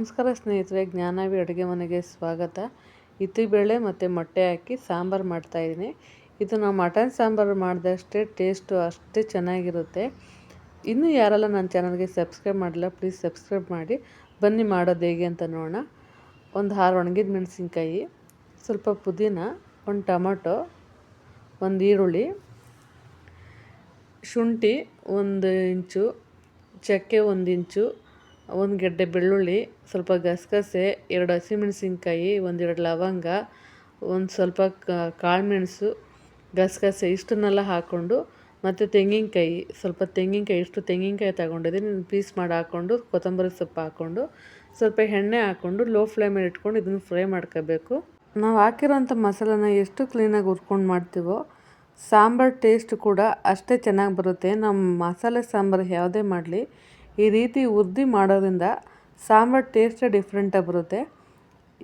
ನಮಸ್ಕಾರ ಸ್ನೇಹಿತರೆ, ಜ್ಞಾನವಿ ಅಡುಗೆ ಮನೆಗೆ ಸ್ವಾಗತ. ಬೇಳೆ ಮತ್ತು ಮೊಟ್ಟೆ ಹಾಕಿ ಸಾಂಬಾರು ಮಾಡ್ತಾಯಿದ್ದೀನಿ ಇದು ನಾವು ಮಟನ್ ಸಾಂಬಾರು ಮಾಡಿದಷ್ಟೇ ಟೇಸ್ಟು ಅಷ್ಟೇ ಚೆನ್ನಾಗಿರುತ್ತೆ. ಇನ್ನೂ ಯಾರೆಲ್ಲ ನನ್ನ ಚಾನಲ್ಗೆ ಸಬ್ಸ್ಕ್ರೈಬ್ ಮಾಡಿಲ್ಲ, ಪ್ಲೀಸ್ ಸಬ್ಸ್ಕ್ರೈಬ್ ಮಾಡಿ. ಬನ್ನಿ ಮಾಡೋದು ಹೇಗೆ ಅಂತ ನೋಡೋಣ. ಒಂದು ಆರು ಒಣಗಿದ ಮೆಣಸಿನ್ಕಾಯಿ, ಸ್ವಲ್ಪ ಪುದೀನ, ಒಂದು ಟೊಮಟೊ, ಒಂದು ಈರುಳ್ಳಿ, ಶುಂಠಿ ಒಂದು ಇಂಚು, ಚಕ್ಕೆ ಒಂದು ಇಂಚು ಒಂದು ಗೆಡ್ಡೆ ಬೆಳ್ಳುಳ್ಳಿ, ಸ್ವಲ್ಪ ಗಸಗಸೆ, ಎರಡು ಹಸಿಮೆಣಸಿನ್ಕಾಯಿ, ಒಂದೆರಡು ಲವಂಗ, ಒಂದು ಸ್ವಲ್ಪ ಕಾಳುಮೆಣಸು, ಗಸಗಸೆ ಇಷ್ಟನ್ನೆಲ್ಲ ಹಾಕ್ಕೊಂಡು ಮತ್ತು ತೆಂಗಿನಕಾಯಿ, ಸ್ವಲ್ಪ ತೆಂಗಿನಕಾಯಿ, ಇಷ್ಟು ತೆಂಗಿನಕಾಯಿ ತಗೊಂಡಿದ್ದೀನಿ ಪೀಸ್ ಮಾಡಿ ಹಾಕ್ಕೊಂಡು, ಕೊತ್ತಂಬರಿ ಸೊಪ್ಪು ಹಾಕ್ಕೊಂಡು, ಸ್ವಲ್ಪ ಎಣ್ಣೆ ಹಾಕ್ಕೊಂಡು ಲೋ ಫ್ಲೇಮಲ್ಲಿ ಇಟ್ಕೊಂಡು ಇದನ್ನು ಫ್ರೈ ಮಾಡ್ಕೋಬೇಕು. ನಾವು ಹಾಕಿರೋಂಥ ಮಸಾಲನ ಎಷ್ಟು ಕ್ಲೀನಾಗಿ ಹುರ್ಕೊಂಡು ಮಾಡ್ತೀವೋ, ಸಾಂಬಾರು ಟೇಸ್ಟ್ ಕೂಡ ಅಷ್ಟೇ ಚೆನ್ನಾಗಿ ಬರುತ್ತೆ. ನಮ್ಮ ಮಸಾಲೆ ಸಾಂಬಾರು ಯಾವುದೇ ಮಾಡಲಿ ಈ ರೀತಿ ಉರ್ದಿ ಮಾಡೋದ್ರಿಂದ ಸಾಂಬಾರು ಟೇಸ್ಟೇ ಡಿಫ್ರೆಂಟಾಗಿ ಬರುತ್ತೆ.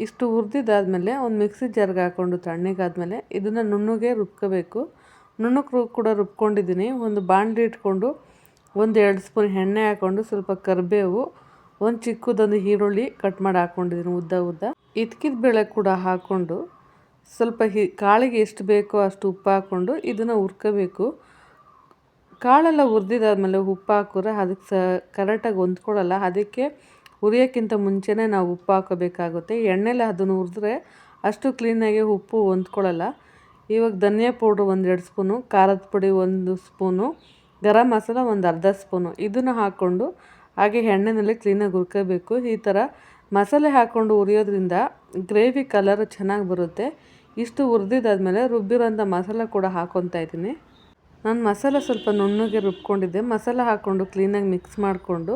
ಇಷ್ಟು ಹುರಿದಿದ್ದಾದಮೇಲೆ ಒಂದು ಮಿಕ್ಸಿ ಜಾರ್ಗೆ ಹಾಕ್ಕೊಂಡು ತಣ್ಣಗಾದಮೇಲೆ ಇದನ್ನು ನುಣ್ಣಗೆ ರುಬ್ಕೋಬೇಕು. ನುಣ್ಣಕ್ಕೆ ರು ಕೂಡ ರುಬ್ಕೊಂಡಿದ್ದೀನಿ. ಒಂದು ಬಾಣಲಿ ಇಟ್ಕೊಂಡು ಒಂದು ಎರಡು ಸ್ಪೂನ್ ಎಣ್ಣೆ ಹಾಕ್ಕೊಂಡು ಸ್ವಲ್ಪ ಕರಿಬೇವು, ಒಂದು ಚಿಕ್ಕದೊಂದು ಈರುಳ್ಳಿ ಕಟ್ ಮಾಡಿ ಹಾಕ್ಕೊಂಡಿದ್ದೀನಿ ಉದ್ದ ಉದ್ದ. ಇದ್ಕಿದ ಬೇಳೆ ಕೂಡ ಹಾಕ್ಕೊಂಡು ಸ್ವಲ್ಪ ಹಿ, ಕಾಳಿಗೆ ಎಷ್ಟು ಬೇಕೋ ಅಷ್ಟು ಉಪ್ಪು ಹಾಕ್ಕೊಂಡು ಇದನ್ನು ಹುರ್ಕೋಬೇಕು. ಕಾಳೆಲ್ಲ ಹುರಿದಿದ್ದಾದ್ಮೇಲೆ ಉಪ್ಪು ಹಾಕಿದ್ರೆ ಅದಕ್ಕೆ ಸ ಕರೆಕ್ಟಾಗಿ ಹೊಂದ್ಕೊಳ್ಳಲ್ಲ. ಅದಕ್ಕೆ ಹುರಿಯೋಕ್ಕಿಂತ ಮುಂಚೆನೇ ನಾವು ಉಪ್ಪು ಹಾಕೋಬೇಕಾಗುತ್ತೆ. ಎಣ್ಣೆಲಿ ಅದನ್ನು ಹುರಿದ್ರೆ ಅಷ್ಟು ಕ್ಲೀನಾಗಿ ಉಪ್ಪು ಹೊಂದ್ಕೊಳ್ಳಲ್ಲ. ಇವಾಗ ಧನಿಯಾ ಪೌಡ್ರ್ ಒಂದೆರಡು ಸ್ಪೂನು, ಖಾರದ ಪುಡಿ ಒಂದು ಸ್ಪೂನು, ಗರಂ ಮಸಾಲ ಒಂದು ಅರ್ಧ ಸ್ಪೂನು. ಇದನ್ನು ಹಾಕ್ಕೊಂಡು ಹಾಗೆ ಎಣ್ಣೆನಲ್ಲಿ ಕ್ಲೀನಾಗಿ ಹುರ್ಕೋಬೇಕು. ಈ ಥರ ಮಸಾಲೆ ಹಾಕ್ಕೊಂಡು ಹುರಿಯೋದ್ರಿಂದ ಗ್ರೇವಿ ಕಲರ್ ಚೆನ್ನಾಗಿ ಬರುತ್ತೆ. ಇಷ್ಟು ಹುರಿದಿದ್ದಾದ್ಮೇಲೆ ರುಬ್ಬಿರೋಂಥ ಮಸಾಲೆ ಕೂಡ ಹಾಕ್ಕೊತಾ ಇದ್ದೀನಿ. ನಾನು ಮಸಾಲ ಸ್ವಲ್ಪ ನುಣ್ಣಗೆ ರುಬ್ಕೊಂಡಿದ್ದೆ. ಮಸಾಲ ಹಾಕ್ಕೊಂಡು ಕ್ಲೀನಾಗಿ ಮಿಕ್ಸ್ ಮಾಡಿಕೊಂಡು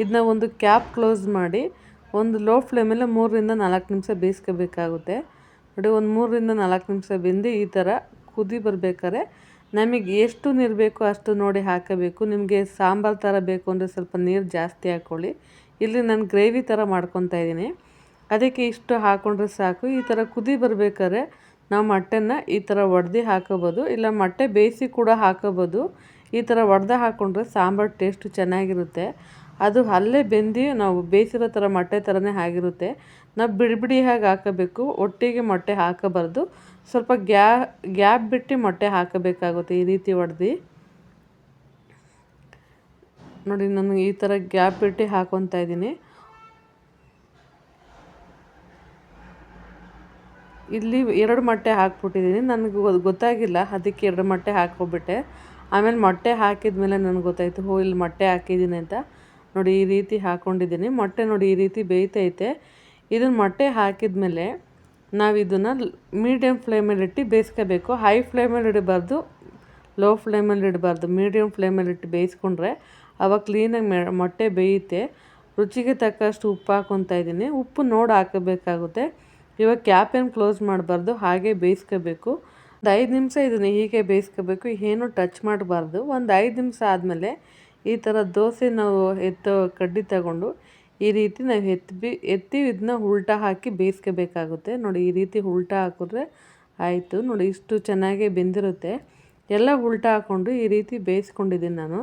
ಇದನ್ನ ಒಂದು ಕ್ಯಾಪ್ ಕ್ಲೋಸ್ ಮಾಡಿ ಒಂದು ಲೋ ಫ್ಲೇಮಲ್ಲಿ ಮೂರರಿಂದ ನಾಲ್ಕು ನಿಮಿಷ ಬೇಯಿಸ್ಕೋಬೇಕಾಗುತ್ತೆ. ನೋಡಿ, ಒಂದು ಮೂರರಿಂದ ನಾಲ್ಕು ನಿಮಿಷ ಬೆಂದು ಈ ಥರ ಕುದಿ ಬರಬೇಕಾರೆ ನಮಗೆ ಎಷ್ಟು ನೀರು ಬೇಕೋ ಅಷ್ಟು ನೋಡಿ ಹಾಕಬೇಕು. ನಿಮಗೆ ಸಾಂಬಾರು ಥರ ಬೇಕು ಅಂದರೆ ಸ್ವಲ್ಪ ನೀರು ಜಾಸ್ತಿ ಹಾಕ್ಕೊಳ್ಳಿ ಇಲ್ಲಿ ನಾನು ಗ್ರೇವಿ ಥರ ಮಾಡ್ಕೊತಾ ಇದ್ದೀನಿ. ಅದಕ್ಕೆ ಇಷ್ಟು ಹಾಕ್ಕೊಂಡ್ರೆ ಸಾಕು. ಈ ಥರ ಕುದಿ ಬರ್ಬೇಕಾದ್ರೆ ನಾವು ಮೊಟ್ಟೆನ ಈ ಥರ ಒಡೆದು ಹಾಕೋಬೋದು, ಇಲ್ಲ ಮೊಟ್ಟೆ ಬೇಯಿಸಿ ಕೂಡ ಹಾಕೋಬೋದು. ಈ ಥರ ಒಡೆದು ಹಾಕ್ಕೊಂಡ್ರೆ ಸಾಂಬಾರು ಟೇಸ್ಟು ಚೆನ್ನಾಗಿರುತ್ತೆ. ಅದು ಅಲ್ಲೇ ಬೆಂದು ನಾವು ಬೇಯಿಸಿರೋ ಥರ ಮೊಟ್ಟೆ ಥರನೇ ಆಗಿರುತ್ತೆ. ನಾವು ಬಿಡಿ ಹಾಗೆ ಹಾಕಬೇಕು, ಒಟ್ಟಿಗೆ ಮೊಟ್ಟೆ ಹಾಕಬಾರ್ದು. ಸ್ವಲ್ಪ ಗ್ಯಾ, ಗ್ಯಾಪ್ ಬಿಟ್ಟು ಮೊಟ್ಟೆ ಹಾಕಬೇಕಾಗುತ್ತೆ ಈ ರೀತಿ ಒಡೆದು. ನೋಡಿ, ನಾನು ಈ ಥರ ಗ್ಯಾಪ್ ಬಿಟ್ಟು ಹಾಕೊತಾ ಇದ್ದೀನಿ. ಇಲ್ಲಿ ಎರಡು ಮೊಟ್ಟೆ ಹಾಕ್ಬಿಟ್ಟಿದ್ದೀನಿ. ನನಗೆ ಗೊತ್ತಾಗಿಲ್ಲ. ಅದಕ್ಕೆ ಎರಡು ಮೊಟ್ಟೆ ಹಾಕೋಬಿಟ್ಟೆ ಆಮೇಲೆ ಮೊಟ್ಟೆ ಹಾಕಿದ ಮೇಲೆ ನನಗೆ ಗೊತ್ತಾಯಿತು, ಹೋ, ಇಲ್ಲಿ ಮೊಟ್ಟೆ ಹಾಕಿದ್ದೀನಿ ಅಂತ. ನೋಡಿ, ಈ ರೀತಿ ಹಾಕ್ಕೊಂಡಿದ್ದೀನಿ ಮೊಟ್ಟೆ ನೋಡಿ, ಈ ರೀತಿ ಬೇಯ್ತೈತೆ. ಇದನ್ನು ಮೊಟ್ಟೆ ಹಾಕಿದ ಮೇಲೆ ನಾವು ಇದನ್ನು ಮೀಡಿಯಮ್ ಫ್ಲೇಮಲ್ಲಿ ಇಟ್ಟು ಬೇಯಿಸ್ಕೋಬೇಕು. ಹೈ ಫ್ಲೇಮಲ್ಲಿ ಇಡಬಾರ್ದು, ಲೋ ಫ್ಲೇಮಲ್ಲಿ ಇಡಬಾರ್ದು. ಮೀಡಿಯಮ್ ಫ್ಲೇಮಲ್ಲಿ ಇಟ್ಟು ಬೇಯಿಸ್ಕೊಂಡ್ರೆ ಅವಾಗ ಕ್ಲೀನಾಗಿ ಮೆ, ಮೊಟ್ಟೆ ಬೇಯುತ್ತೆ. ರುಚಿಗೆ ತಕ್ಕಷ್ಟು ಉಪ್ಪು ಹಾಕ್ಕೊತಾ ಇದ್ದೀನಿ. ಉಪ್ಪು ನೋಡಿ ಹಾಕಬೇಕಾಗುತ್ತೆ. ಇವಾಗ ಕ್ಯಾಪ್ ಏನು ಕ್ಲೋಸ್ ಮಾಡಬಾರ್ದು, ಹಾಗೆ ಬೇಯಿಸ್ಕೋಬೇಕು. ಒಂದು ಐದು ನಿಮಿಷ ಇದನ್ನು ಹೀಗೆ ಬೇಯಿಸ್ಕೋಬೇಕು, ಏನು ಟಚ್ ಮಾಡಬಾರ್ದು. ಒಂದು ಐದು ನಿಮಿಷ ಆದಮೇಲೆ ಈ ಥರ ದೋಸೆ ನಾವು ಎತ್ತೋ ಕಡ್ಡಿ ತಗೊಂಡು ಈ ರೀತಿ ನಾವು ಎತ್ತಿ ಎತ್ತಿ ಇದನ್ನ ಉಲ್ಟಾ ಹಾಕಿ ಬೇಯಿಸ್ಕೋಬೇಕಾಗುತ್ತೆ. ನೋಡಿ, ಈ ರೀತಿ ಉಲ್ಟಾ ಹಾಕಿದ್ರೆ ಆಯಿತು. ನೋಡಿ, ಇಷ್ಟು ಚೆನ್ನಾಗಿ ಬೆಂದಿರುತ್ತೆ. ಎಲ್ಲ ಉಲ್ಟಾ ಹಾಕ್ಕೊಂಡು ಈ ರೀತಿ ಬೇಯಿಸ್ಕೊಂಡಿದ್ದೀನಿ ನಾನು.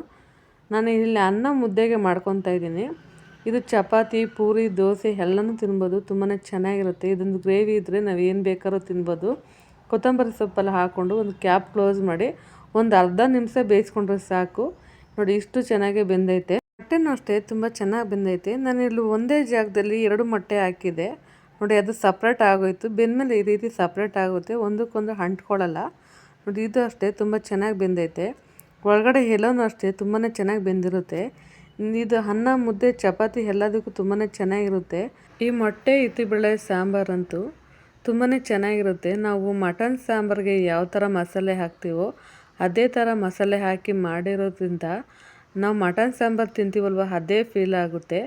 ನಾನು ಇಲ್ಲಿ ಅನ್ನ ಮುದ್ದೆಗೆ ಮಾಡ್ಕೊತಾ ಇದ್ದೀನಿ. ಇದು ಚಪಾತಿ, ಪೂರಿ, ದೋಸೆ ಎಲ್ಲನೂ ತಿನ್ಬೋದು. ತುಂಬಾ ಚೆನ್ನಾಗಿರುತ್ತೆ. ಇದೊಂದು ಗ್ರೇವಿ ಇದ್ದರೆ ನಾವು ಏನು ಬೇಕಾದ್ರೂ ತಿನ್ಬೋದು. ಕೊತ್ತಂಬರಿ ಸೊಪ್ಪೆಲ್ಲ ಹಾಕ್ಕೊಂಡು ಒಂದು ಕ್ಯಾಪ್ ಕ್ಲೋಸ್ ಮಾಡಿ ಒಂದು ಅರ್ಧ ನಿಮಿಷ ಬೇಯಿಸ್ಕೊಂಡ್ರೆ ಸಾಕು. ನೋಡಿ, ಇಷ್ಟು ಚೆನ್ನಾಗಿ ಬೆಂದೈತೆ. ಮೊಟ್ಟೆನೂ ಅಷ್ಟೇ, ತುಂಬ ಚೆನ್ನಾಗಿ ಬೆಂದೈತೆ. ನಾನು ಇಲ್ಲಿ ಒಂದೇ ಜಾಗದಲ್ಲಿ ಎರಡು ಮೊಟ್ಟೆ ಹಾಕಿದೆ. ನೋಡಿ, ಅದು ಸಪ್ರೇಟ್ ಆಗೋಯ್ತು. ಬೆಂದಮೇಲೆ ಈ ರೀತಿ ಸಪ್ರೇಟ್ ಆಗುತ್ತೆ. ಒಂದಕ್ಕೊಂದು ಅಂಟ್ಕೊಳ್ಳಲ್ಲ. ನೋಡಿ, ಇದು ಅಷ್ಟೇ, ತುಂಬ ಚೆನ್ನಾಗಿ ಬೆಂದೈತೆ. ಒಳಗಡೆ ಎಲ್ಲನೂ ಅಷ್ಟೇ ತುಂಬಾ ಚೆನ್ನಾಗಿ ಬೆಂದಿರುತ್ತೆ. ಇದು ಅನ್ನ, ಮುದ್ದೆ, ಚಪಾತಿ ಎಲ್ಲದಕ್ಕೂ ತುಂಬಾ ಚೆನ್ನಾಗಿರುತ್ತೆ. ಈ ಮೊಟ್ಟೆ ಇತಿಬೇಳೆ ಸಾಂಬಾರಂತೂ ತುಂಬಾ ಚೆನ್ನಾಗಿರುತ್ತೆ. ನಾವು ಮಟನ್ ಸಾಂಬಾರಿಗೆ ಯಾವ ಥರ ಮಸಾಲೆ ಹಾಕ್ತೀವೋ ಅದೇ ಥರ ಮಸಾಲೆ ಹಾಕಿ ಮಾಡಿರೋದ್ರಿಂದ ನಾವು ಮಟನ್ ಸಾಂಬಾರು ತಿಂತೀವಲ್ವ, ಅದೇ ಫೀಲ್ ಆಗುತ್ತೆ.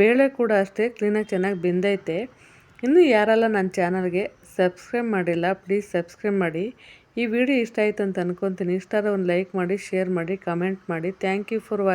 ಬೇಳೆ ಕೂಡ ಅಷ್ಟೇ ಕ್ಲೀನಾಗಿ ಚೆನ್ನಾಗಿ ಬೆಂದೈತೆ. ಇನ್ನೂ ಯಾರೆಲ್ಲ ನನ್ನ ಚಾನಲ್ಗೆ ಸಬ್ಸ್ಕ್ರೈಬ್ ಮಾಡಿಲ್ಲ ಪ್ಲೀಸ್ ಸಬ್ಸ್ಕ್ರೈಬ್ ಮಾಡಿ. ಈ ವಿಡಿಯೋ ಇಷ್ಟ ಆಯಿತು ಅಂತ ಅನ್ಕೊತೀನಿ. ಇಷ್ಟಾರ ಒಂದು ಲೈಕ್ ಮಾಡಿ ಶೇರ್ ಮಾಡಿ ಕಮೆಂಟ್ ಮಾಡಿ. Thank you for watch